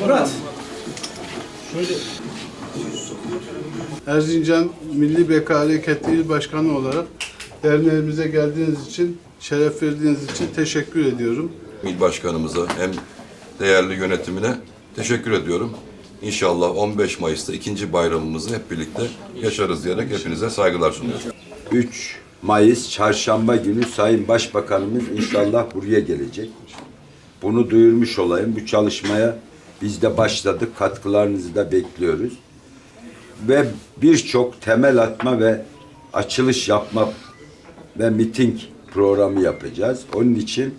Murat. Erzincan Milli Beka Hareketi İl Başkanı olarak derneğimize geldiğiniz için, şeref verdiğiniz için teşekkür ediyorum. İl başkanımıza hem değerli yönetimine teşekkür ediyorum. İnşallah 15 Mayıs'ta ikinci bayramımızı hep birlikte yaşarız diyerek hepinize saygılar sunuyorum. 3 Mayıs çarşamba günü Sayın Başbakanımız inşallah buraya gelecek. Bunu duyurmuş olayım. Bu çalışmaya biz de başladık. Katkılarınızı da bekliyoruz. Ve birçok temel atma ve açılış yapma ve miting programı yapacağız. Onun için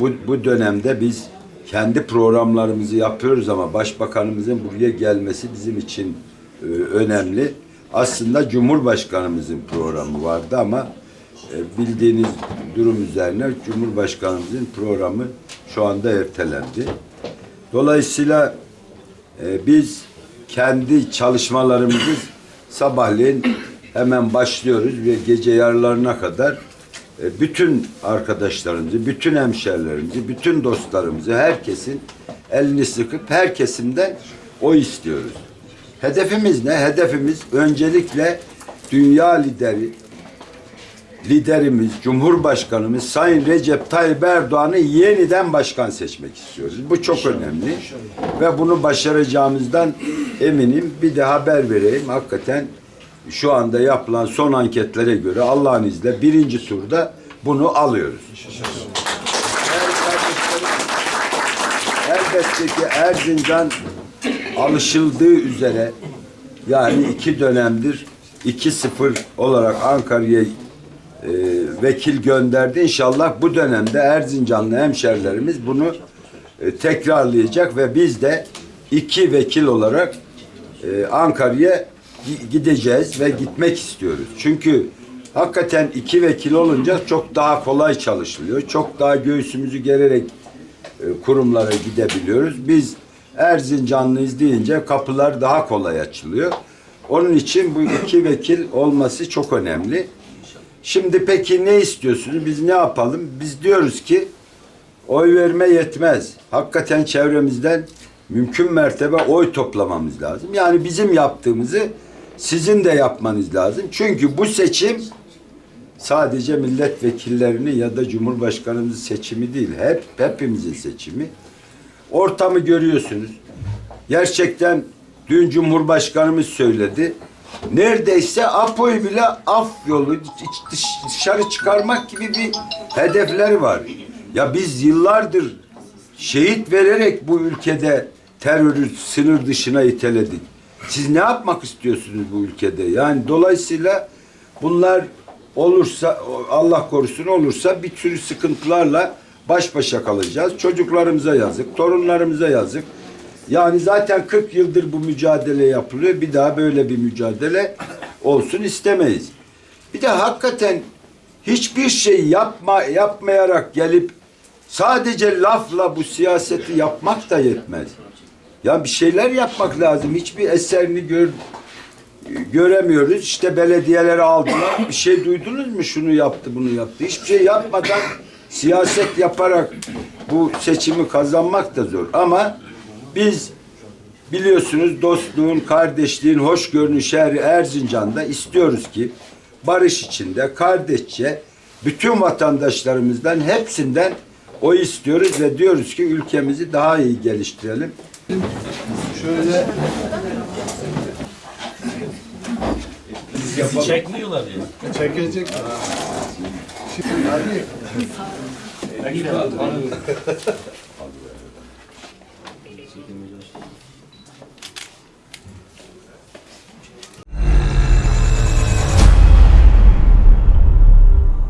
bu, bu dönemde biz kendi programlarımızı yapıyoruz ama başbakanımızın buraya gelmesi bizim için e, önemli. Aslında Cumhurbaşkanımızın programı vardı ama e, bildiğiniz durum üzerine Cumhurbaşkanımızın programı şu anda ertelendi. Dolayısıyla e, biz kendi çalışmalarımızı sabahleyin hemen başlıyoruz ve gece yarılarına kadar bütün arkadaşlarımızı, bütün hemşerilerimizi, bütün dostlarımızı, herkesin elini sıkıp her kesimden o istiyoruz. Hedefimiz ne? Hedefimiz öncelikle dünya lideri, liderimiz, Cumhurbaşkanımız Sayın Recep Tayyip Erdoğan'ı yeniden başkan seçmek istiyoruz. Bu çok önemli. Ve bunu başaracağımızdan eminim. Bir de haber vereyim. Hakikaten şu anda yapılan son anketlere göre Allah'ın izniyle birinci turda bunu alıyoruz. Elbette ki Erzincan alışıldığı üzere yani iki dönemdir 2-0 olarak Ankara'ya e, vekil gönderdi. İnşallah bu dönemde Erzincanlı hemşerilerimiz bunu e, tekrarlayacak ve biz de iki vekil olarak e, Ankara'ya gideceğiz ve gitmek istiyoruz. Çünkü hakikaten iki vekil olunca çok daha kolay çalışılıyor. Çok daha göğsümüzü gererek e, kurumlara gidebiliyoruz. Biz Erzincanlıyız deyince kapılar daha kolay açılıyor. Onun için bu iki vekil olması çok önemli. Şimdi peki ne istiyorsunuz? Biz ne yapalım? Biz diyoruz ki oy verme yetmez. Hakikaten çevremizden mümkün mertebe oy toplamamız lazım. Yani bizim yaptığımızı sizin de yapmanız lazım. Çünkü bu seçim sadece milletvekillerini ya da cumhurbaşkanımızın seçimi değil. Hep hepimizin seçimi. Ortamı görüyorsunuz. Gerçekten dün Cumhurbaşkanımız söyledi. Neredeyse APO'yu bile af yolu dışarı çıkarmak gibi bir hedefleri var. Ya biz yıllardır şehit vererek bu ülkede terörü sınır dışına iteledik. Siz ne yapmak istiyorsunuz bu ülkede? Yani dolayısıyla bunlar olursa Allah korusun olursa bir sürü sıkıntılarla baş başa kalacağız. Çocuklarımıza yazık, torunlarımıza yazık. Yani zaten 40 yıldır bu mücadele yapılıyor. Bir daha böyle bir mücadele olsun istemeyiz. Bir de hakikaten hiçbir şey yapma yapmayarak gelip sadece lafla bu siyaseti yapmak da yetmez. Ya bir şeyler yapmak lazım. Hiçbir eserini gör, göremiyoruz. İşte belediyeleri aldılar. Bir şey duydunuz mu? Şunu yaptı, bunu yaptı. Hiçbir şey yapmadan siyaset yaparak bu seçimi kazanmak da zor. Ama biz biliyorsunuz dostluğun, kardeşliğin, hoşgörünün şehri Erzincan'da istiyoruz ki barış içinde, kardeşçe bütün vatandaşlarımızdan hepsinden o istiyoruz ve diyoruz ki ülkemizi daha iyi geliştirelim. Şöyle Bizi çekmiyorlar ya. çekecek. Şimdi hadi.